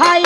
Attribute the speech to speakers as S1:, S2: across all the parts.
S1: ¡Ay!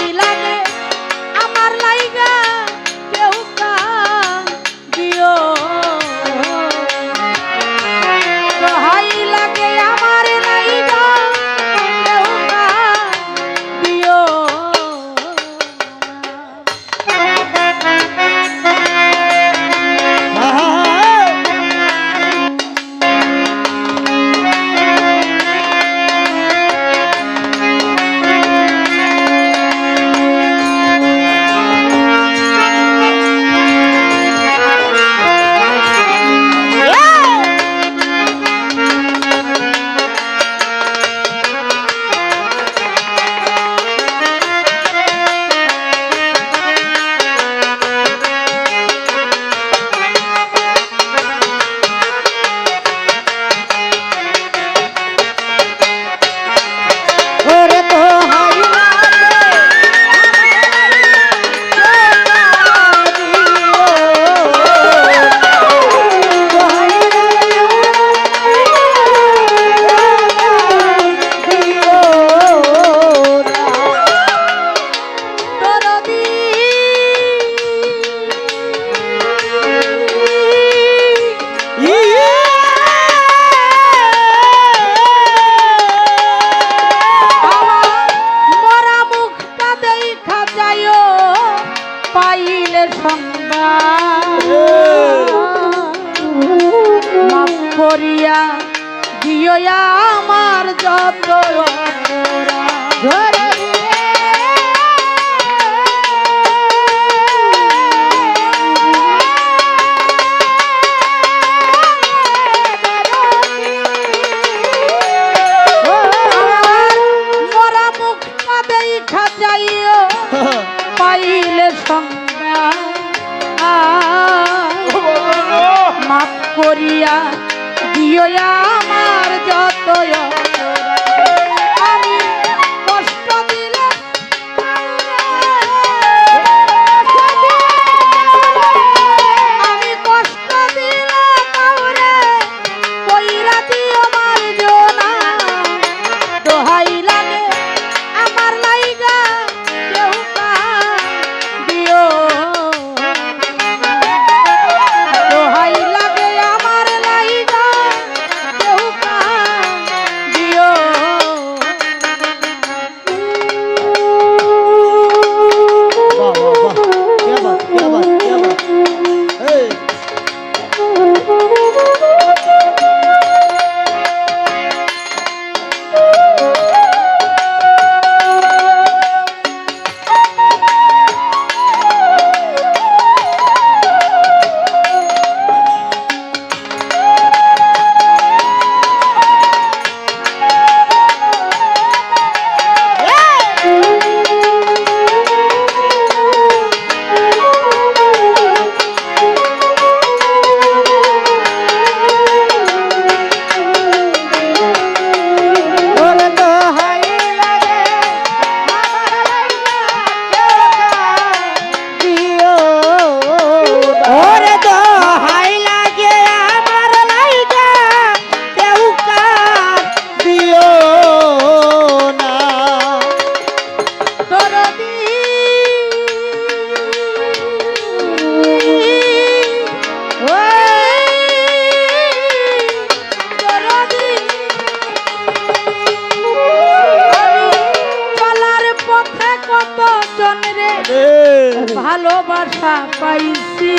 S1: ভালোবাসা পাইছি।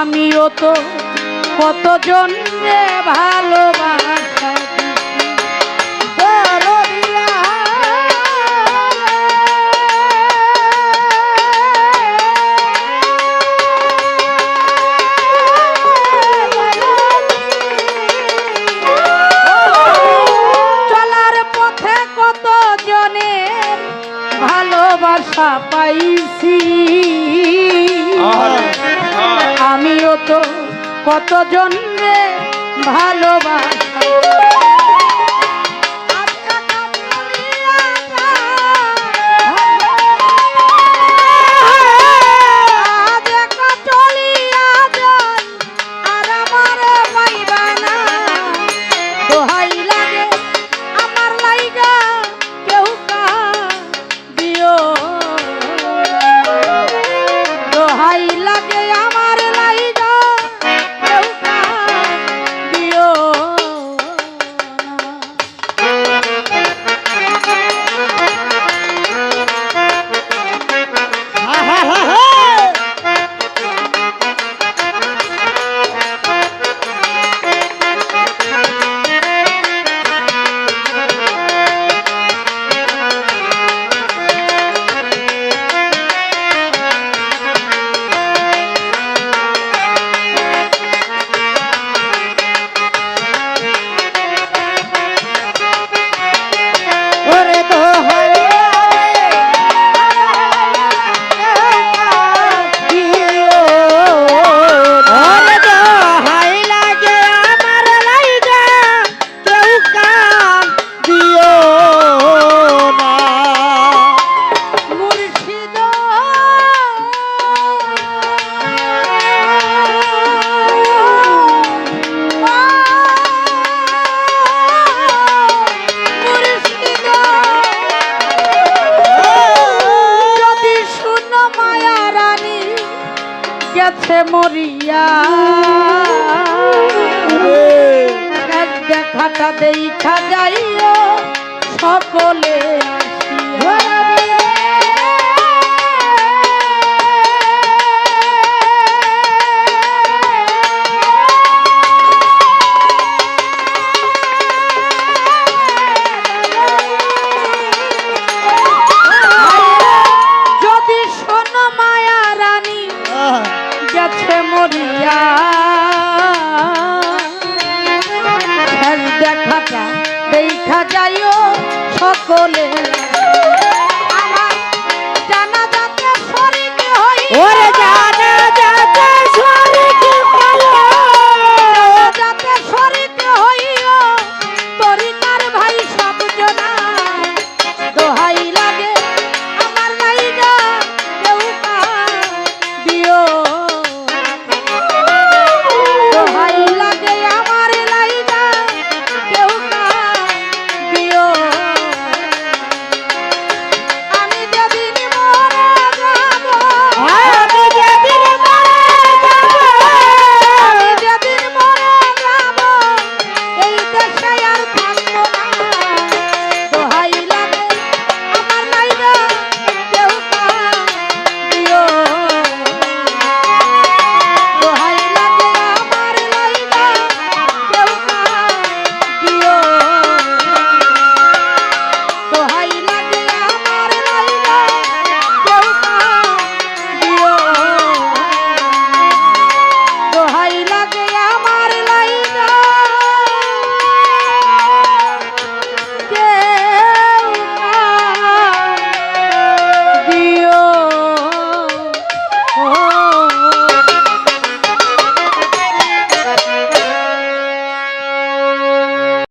S1: আমিও তো কতজন জন্মে ভালোবাসা। পাইছি। আমিও তো কতজনকে ভালোবাসি। গেছে মরিয়া। খাটা দেই খাজাইও সকলে। সকলে